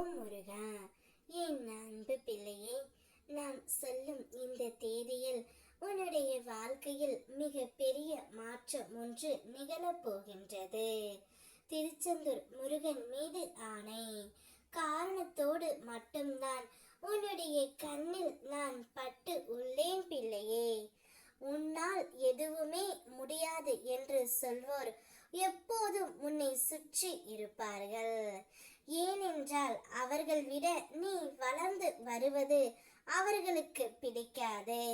ஓம் முருகா என் அன்பு பிள்ளையே நாம் சொல்லும் இந்த தேதியில் உன்னுடைய வாழ்க்கையில் மிக பெரிய மாற்றம் ஒன்று நிகழப் போகின்றது. திருச்செந்தூர் முருகன் மீது ஆணை. காரணத்தோடு மட்டும்தான் உன்னுடைய கண்ணில் நான் பட்டு உள்ளேன் பிள்ளையே. உன்னால் எதுவுமே முடியாது என்று சொல்வோர் எப்போதும் உன்னை சுற்றி இருப்பார்கள். ஏனென்றால் அவர்கள் விட நீ வளர்ந்து வருவது அவர்களுக்கு பிடிக்காது.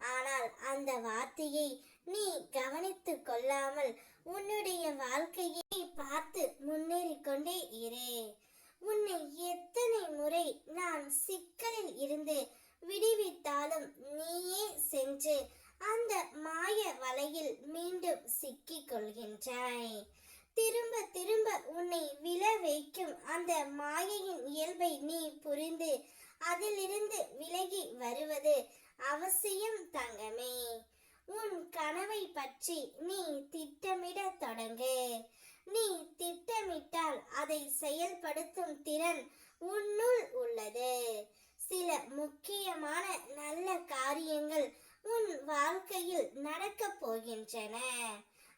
ஆனால் அந்த வார்த்தையை நீ கவனித்து கொள்ளாமல் உன்னுடைய வாழ்க்கையை பார்த்து முன்னேறி கொண்டே இரு. உன்னை எத்தனை முறை நான் சிக்கலில் இருந்து விடுவித்தாலும் நீயே சென்று அந்த மாய வலையில் மீண்டும் சிக்கிக் கொள்கின்றாய். திரும்ப திரும்ப உன்னை விழ வைக்கும் அந்த மாயையின் இயல்பை நீ புரிந்து அதிலிருந்து விலகி வருவது அவசியம் தங்கமே. உன் கனவை பற்றி நீ திட்டமிட தொடங்கு. நீ திட்டமிட்டால் அதை செயல்படுத்தும் திறன் உன்னுள் உள்ளது. சில முக்கியமான நல்ல காரியங்கள் உன் வாழ்க்கையில் நடக்கப் போகின்றன.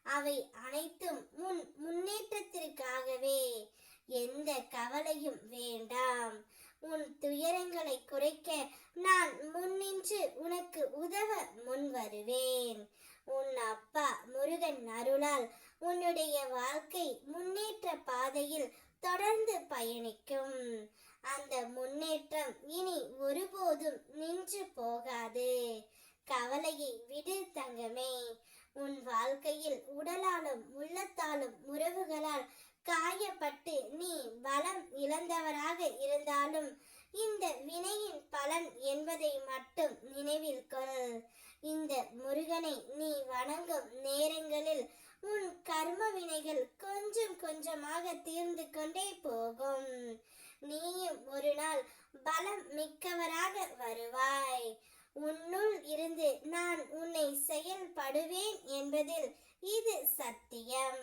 அவை அனைத்தும் முன் முன்னேற்றத்திற்காகவே. எந்த கவலையும் வேண்டாம். உன் துயரங்களை குறைக்க நான் முன்னின்று உனக்கு உதவ முன் வருவேன். உன் அப்பா முருகன் அருளால் உன்னுடைய வாழ்க்கை முன்னேற்ற பாதையில் தொடர்ந்து பயணிக்கும். அந்த முன்னேற்றம் இனி ஒருபோதும் நின்று போகாது. கவலையை விடு தங்கமே. உன் வாழ்க்கையில் உடலாலும் உள்ளத்தாலும் உறவுகளால் காயப்பட்டு நீ பலம் இழந்தவராக இருந்தாலும் இந்த வினையின் பலன் என்பதை மட்டும் நினைவில் கொள். இந்த முருகனை நீ வணங்கும் நேரங்களில் உன் கர்ம வினைகள் கொஞ்சம் கொஞ்சமாக தீர்ந்து கொண்டே போகும். நீயும் ஒரு நாள் பலம் மிக்கவராக வருவாய். உன்னுள் இருந்து நான் உன்னை படுவேன் என்பதில் இது சத்தியம்.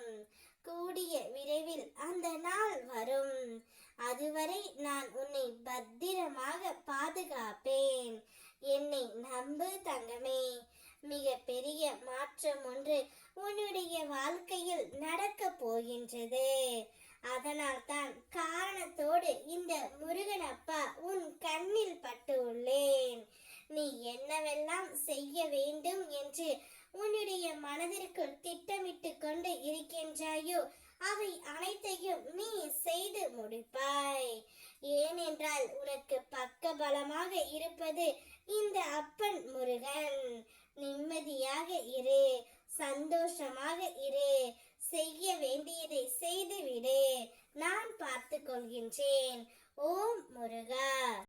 கூடிய விரைவில் அந்த நாள் வரும். அதுவரை நான் உன்னை பத்திரமாக பாதுகாப்பேன். என்னை நம்பு தங்கமே. மிக பெரிய மாற்றம் ஒன்று உன்னுடைய வாழ்க்கையில் நடக்க போகின்றது. அதனால் தான் காரணத்தோடு இந்த முருகனப்பா உன் கண்ணில் பட்டு உள்ளேன் நீ என்னவெல்லாம் செய்ய வேண்டும் என்று உன்னுடைய மனதிற்குள் திட்டமிட்டு கொண்டு இருக்கின்றாயோ அவை அனைத்தையும் நீ செய்து முடிப்பாய். ஏனென்றால் உனக்கு பக்க பலமாக இருப்பது இந்த அப்பன் முருகன். நிம்மதியாக இரு சந்தோஷமாக இரு. செய்ய வேண்டியதை செய்துவிடு. நான் பார்த்து கொள்கின்றேன். ஓம் முருகா.